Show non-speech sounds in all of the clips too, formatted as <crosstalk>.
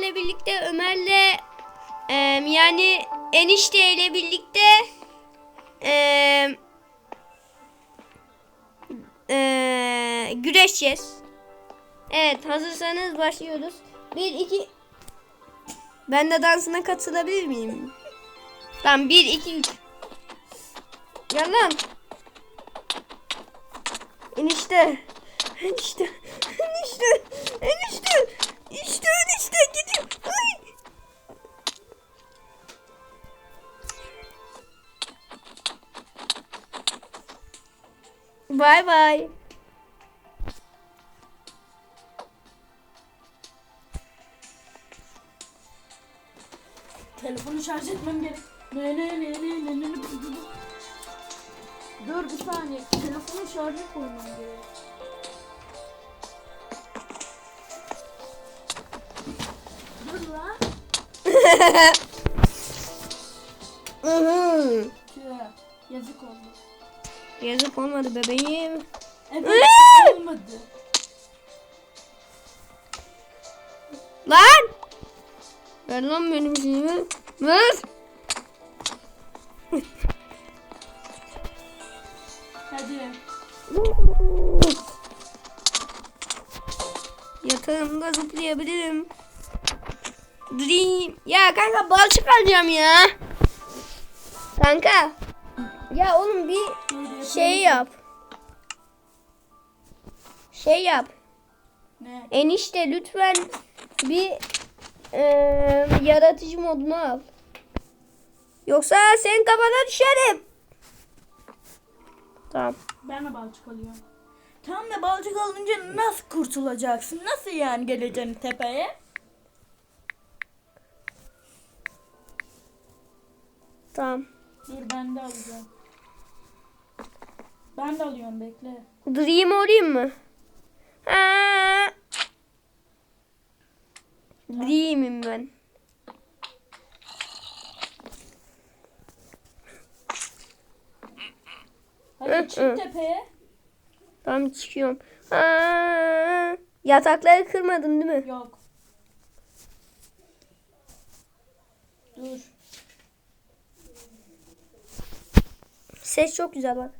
ile birlikte Ömer'le e, yani enişte ile birlikte e, e, güreşeceğiz. Evet hazırsanız başlıyoruz. Bir iki ben de dansına katılabilir miyim? Tamam bir iki üç. Gel lan. Enişte. Enişte. <laughs> Enişte. Bay bay. Telefonu şarj etmem gerek. Ne ne ne ne ne ne ne Dur bir saniye. Telefonu şarja koymam gerek. Dur lan. <laughs> Yazık oldu. Yazık olmadı bebeğim. Evet olmadı. Lan! Ver lan benim şeyimi. Ver. Hadi. Yatağımda zıplayabilirim. Dream. Ya kanka balçık alacağım ya. Kanka. Ya oğlum bir şey yap. Şey yap. Ne? Enişte lütfen bir eee, yaratıcı modunu al. Yoksa senin kafana düşerim. Tamam. Ben de balçık alıyorum. Tam da balçık alınca nasıl kurtulacaksın? Nasıl yani geleceksin tepeye? Tamam. Dur ben de alacağım. Ben de alıyorum bekle. Dream olayım mı? Ha. Dream'im ben. Hadi çık tepeye. Tamam çıkıyorum. Ha. Yatakları kırmadın değil mi? Yok. Dur. Ses çok güzel bak.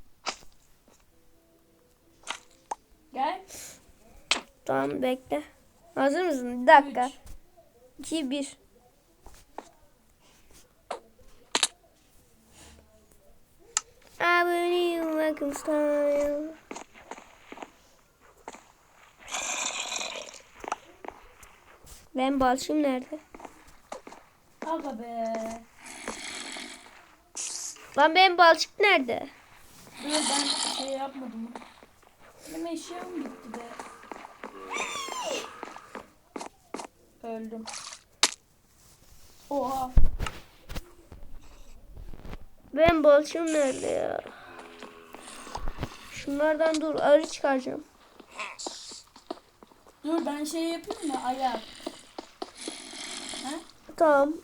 Gel. Tamam bekle. Hazır mısın? Bir dakika. Üç. 2 1 I believe I can style. Ben balçım nerede? Aga be. Lan benim balçık nerede? Ben şey yapmadım. Benim eşyam gitti be. Öldüm. Oha. Benim balçım nerede ya? Şunlardan dur arı çıkaracağım. Dur ben şey yapayım mı? Ayak. Ha? Tamam.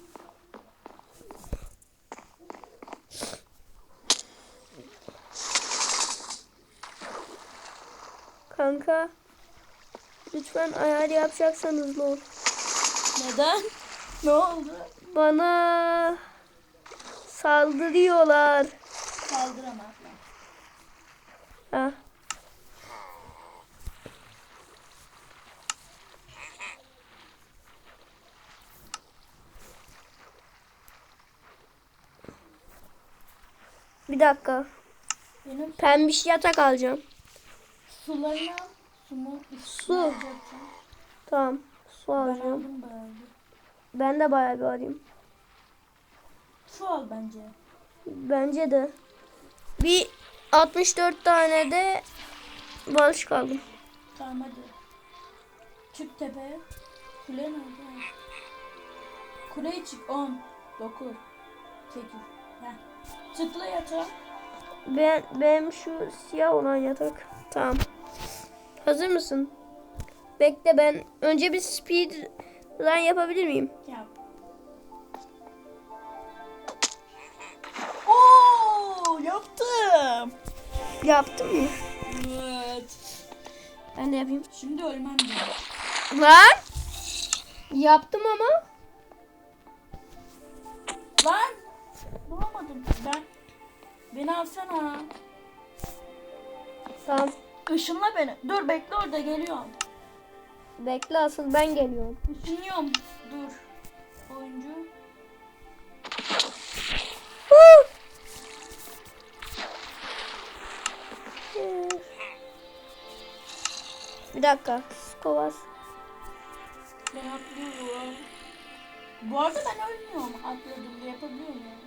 Kanka. Lütfen ayar yapacaksan hızlı ol. Neden? ne oldu? Bana saldırıyorlar. Kaldıramam. Ha. Bir dakika. Benim Pembiş yatak alacağım. Sularını al. Su mu? Su. Alacaksın? Tamam. Su Ben alacağım. aldım bayağı. Ben de bayağı bir alayım. Su al bence. Bence de. Bir 64 tane de balışık aldım. Tamam hadi. Çık tepeye. Kule nerede? Kuleye çık. 10, 9, 8. Heh. Tıkla yatağa. Ben, benim şu siyah olan yatak. Tamam. Hazır mısın? Bekle ben önce bir speed run yapabilir miyim? Yap. Oo, yaptım. Yaptım mı? Evet. Ben de yapayım. Şimdi ölmem gerek. Lan! Yaptım ama. Lan. Bulamadım. Ben. Beni alsana. Tamam. Işınla beni. Dur bekle orada geliyorum. Bekle asıl ben geliyorum. Işınıyorum. Dur. Oyuncu. Bir dakika. Skovas. Ben atlıyorum. Bu arada ben ölmüyorum. Atladım yapabiliyor muyum?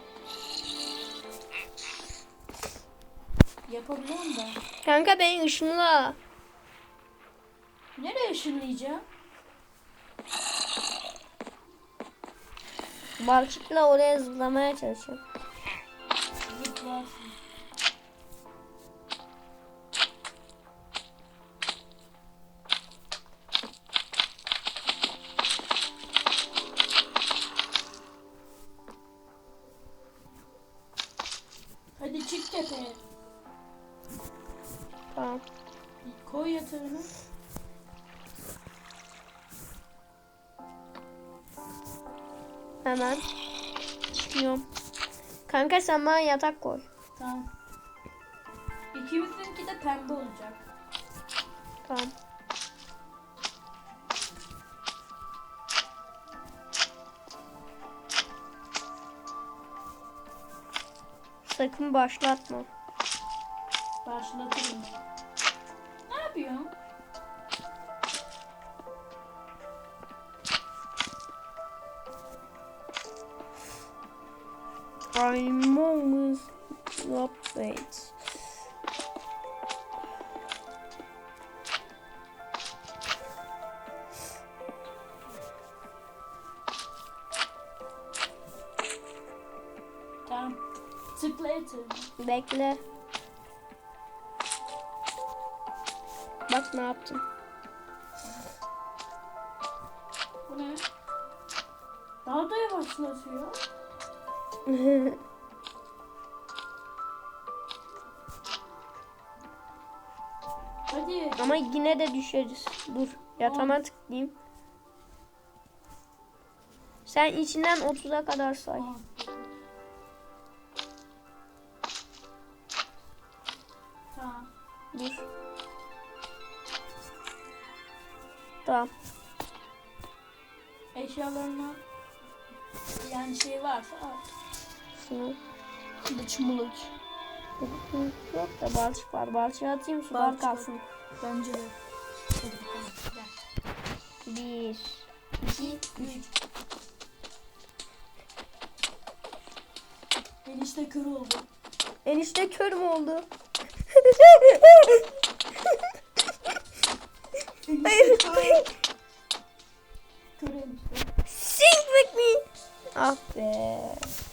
Yapabiliyorum da. Kanka beni ışınla. Nereye ışınlayacağım? Balçıkla oraya zıplamaya çalışıyorum. Hemen. Çıkıyorum. Kanka sen bana yatak koy. Tamam. İkimizinki de pembe olacak. Tamam. Sakın başlatma. Başlatırım. Ne yapıyorsun? I'm almost up wait. Tamam. Tıkla yatağını. Bekle. Bak ne yaptım. Bu ne? Daha da yavaşlatıyor. Hadi. Ama yine de düşeriz. Dur. Yatağıma tıklayayım. Sen içinden 30'a kadar say. Aa. Tamam. Dur. Tamam. Eşyalarına yani şey varsa al. Şunu. Kılıç mılıç. Yok da balçık var. Balçığı atayım sular Balçık kalsın. Bence de. Hadi bakalım. Gel. Bir. İki, üç. Enişte kör oldu. Enişte kör mü oldu? Kör. Kör enişte. Sing with me. Ah be.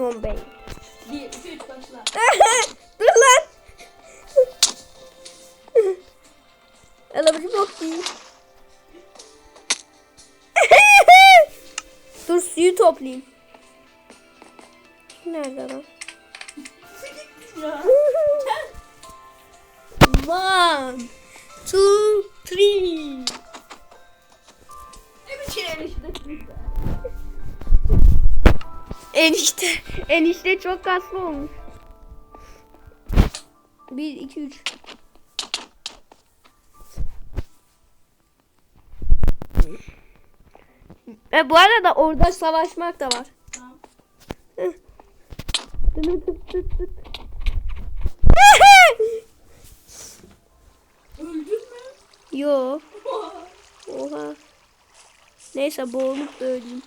Always coming. Bir, iki, üç başla. <laughs> Dur lan. Alıcı bok değil. <laughs> Dur suyu toplayayım. Nerede lan? <laughs> One, two, three. Ne biçim enişte Enişte, enişte çok kaslı olmuş. Bir, iki, üç. E bu arada orada savaşmak da var. Öldün mü? Yo. Oha. Neyse boğulup da öleyim.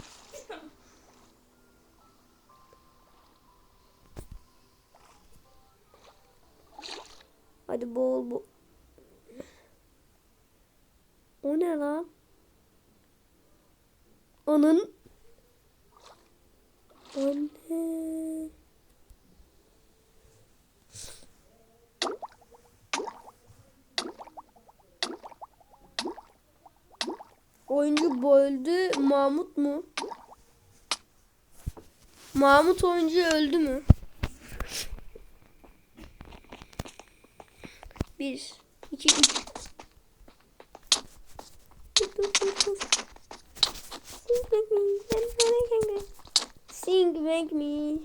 Hadi boğul bu. O ne lan? Onun Anne. Oyuncu böldü. Mahmut mu? Mahmut oyuncu öldü mü? 1 2 3 Sing make me.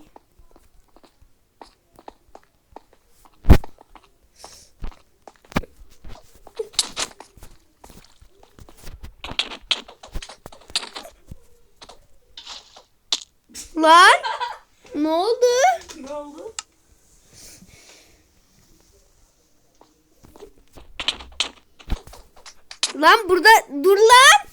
Lan ne oldu? Ne oldu? Lan burada dur lan.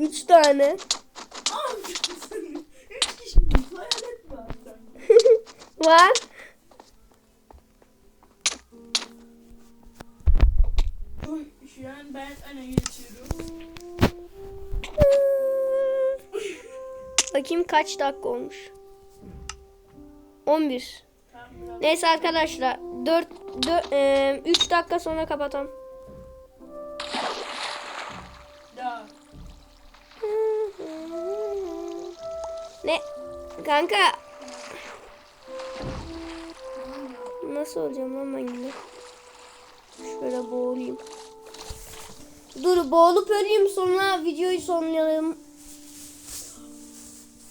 Üç tane. <laughs> Var. Bakayım kaç dakika olmuş. 11. Tamam, tamam. Neyse arkadaşlar 4 4 3 dakika sonra kapatalım. Ya. Ne? Kanka. Nasıl olacağım lan ben yine? Şöyle boğulayım. Dur boğulup öleyim sonra videoyu sonlayalım.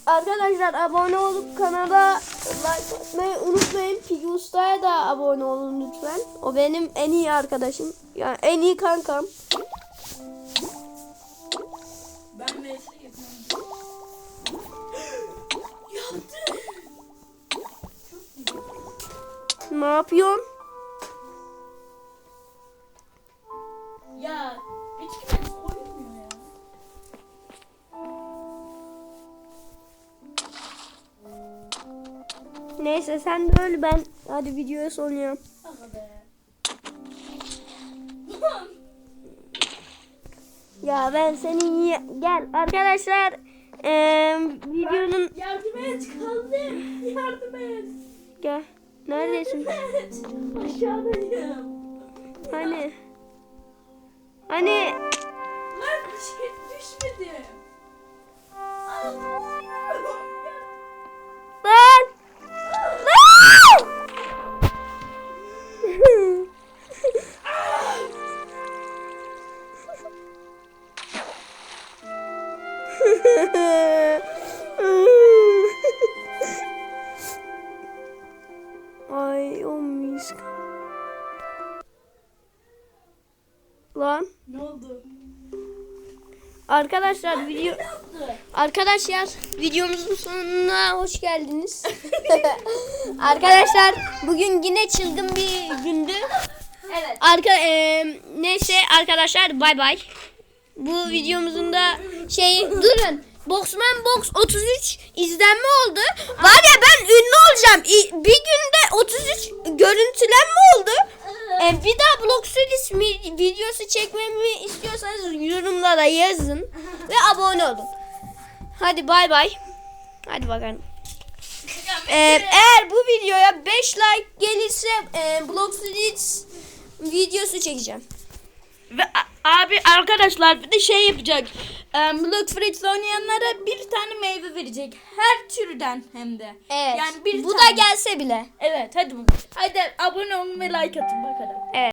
Arkadaşlar abone olup kanala like atmayı unutmayın. Piggy Usta'ya da abone olun lütfen. O benim en iyi arkadaşım. Yani en iyi kankam. Ne yapıyorsun? Ya hiç kimse koymuyor ya. Neyse sen de öl ben. Hadi. Aga be. Ya ben senin ye- gel arkadaşlar eee videonun Yardım et kaldım. Yardım et. gel neredesin. Aşağıdayım. hani hani Lan şey düşmedi. Ay, arkadaşlar video? Arkadaşlar videomuzun sonuna hoş geldiniz. <laughs> Arkadaşlar bugün yine çılgın bir gündü. Evet. Arka eee, neyse arkadaşlar bay bay. Bu videomuzun da şey durun. Boxman Box 33 izlenme oldu. Var ya ben ünlü olacağım. Bir günde 33 görüntülenme oldu. E, bir daha Series mi- videosu çekmemi istiyorsanız yorumlara yazın ve abone olun. Hadi bay bay. Hadi bakalım. Ee, eğer bu videoya 5 like gelirse e, Series videosu çekeceğim. Ve abi arkadaşlar bir de şey yapacak. Um, Block Fritz oynayanlara bir tane meyve verecek. Her türden hem de. Evet. Yani bir bu tane. da gelse bile. Evet hadi. Hadi abone olun ve like atın bakalım. Evet.